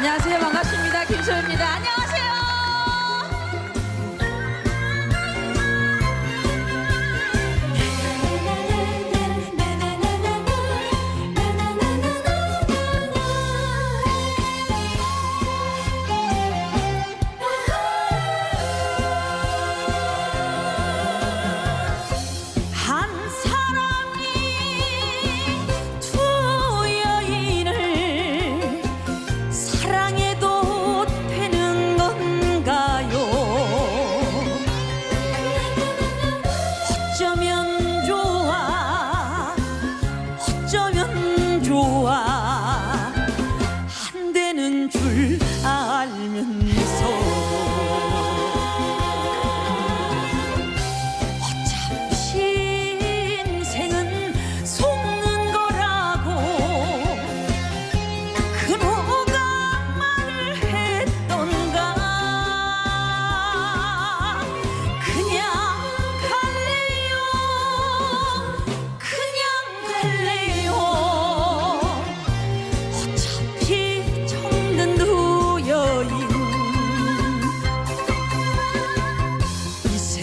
안녕하세요. 반갑습니다. diamonds.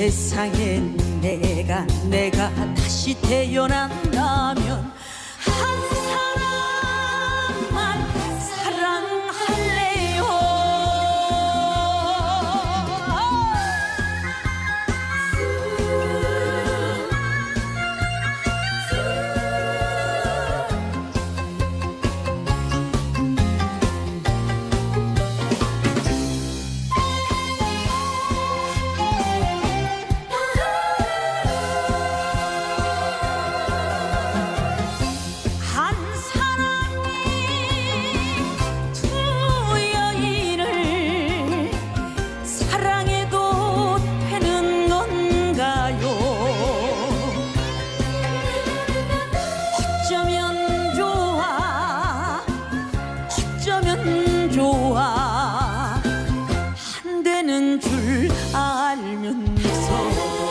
세상엔 내가 내가 다시 태어난다면 줄 알면서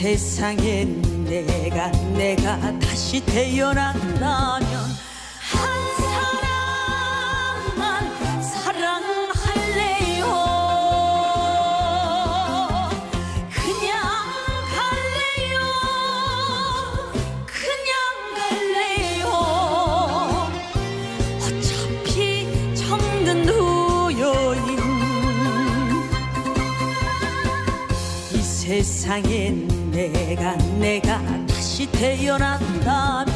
세상에 내가 내가 다시 태어난다면 세상에 내가 내가 다시 태어난다면